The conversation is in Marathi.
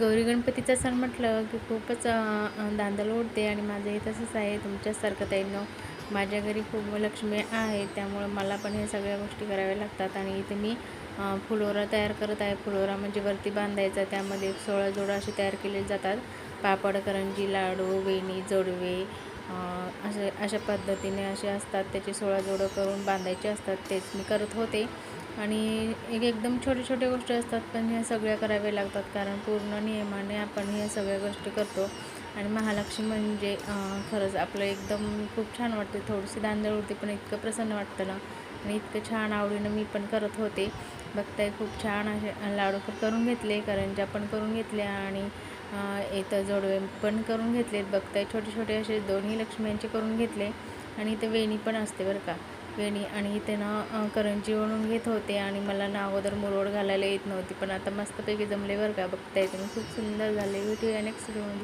गौरी गणपतीचा सण म्हटलं की खूपच दांदल उडते आणि माझंही तसंच आहे. तुमच्यासारखं ताईनो माझ्या घरी खूप लक्ष्मी आहे त्यामुळं मला पण हे सगळ्या गोष्टी कराव्या लागतात. आणि इथे मी फुलोरा तयार करत आहे. फुलोरा म्हणजे वरती बांधायचा त्यामध्ये सोळा जोडं असे तयार केले जातात. पापड करंजी लाडू वेणी जोडवे असे अशा पद्धतीने असे असतात. त्याचे सोळा जोडं करून बांधायचे असतात. तेच मी करत होते. आणि एक एकदम छोटे छोटे गोष्टी असतात पण ह्या सगळ्या कराव्या लागतात. कारण पूर्ण नियमाने आपण ह्या सगळ्या गोष्टी करतो. आणि महालक्ष्मी म्हणजे खरंच आपलं एकदम खूप छान वाटते. थोडीशी दांदळ होते पण इतकं प्रसन्न वाटतं ना. आणि इतकं छान आवडीनं मी पण करत होते. बघताय खूप छान असे लाडू पण करून घेतले करंज्या पण करून घेतल्या आणि इथं जोडवे पण करून घेतलेत. बघताय छोटे छोटे असे दोन्ही लक्ष्म्यांचे करून घेतले. आणि इथं वेणी पण असते बरं का. वेणी आणि इथे ना करंजी म्हणून घेत होते आणि मला ना अगोदर मुरवड घालायला येत नव्हती. पण आता मस्तपैकी जमले बरं का बघताय तुम्ही. खूप सुंदर झाले व्हिडिओ नेक्स्ट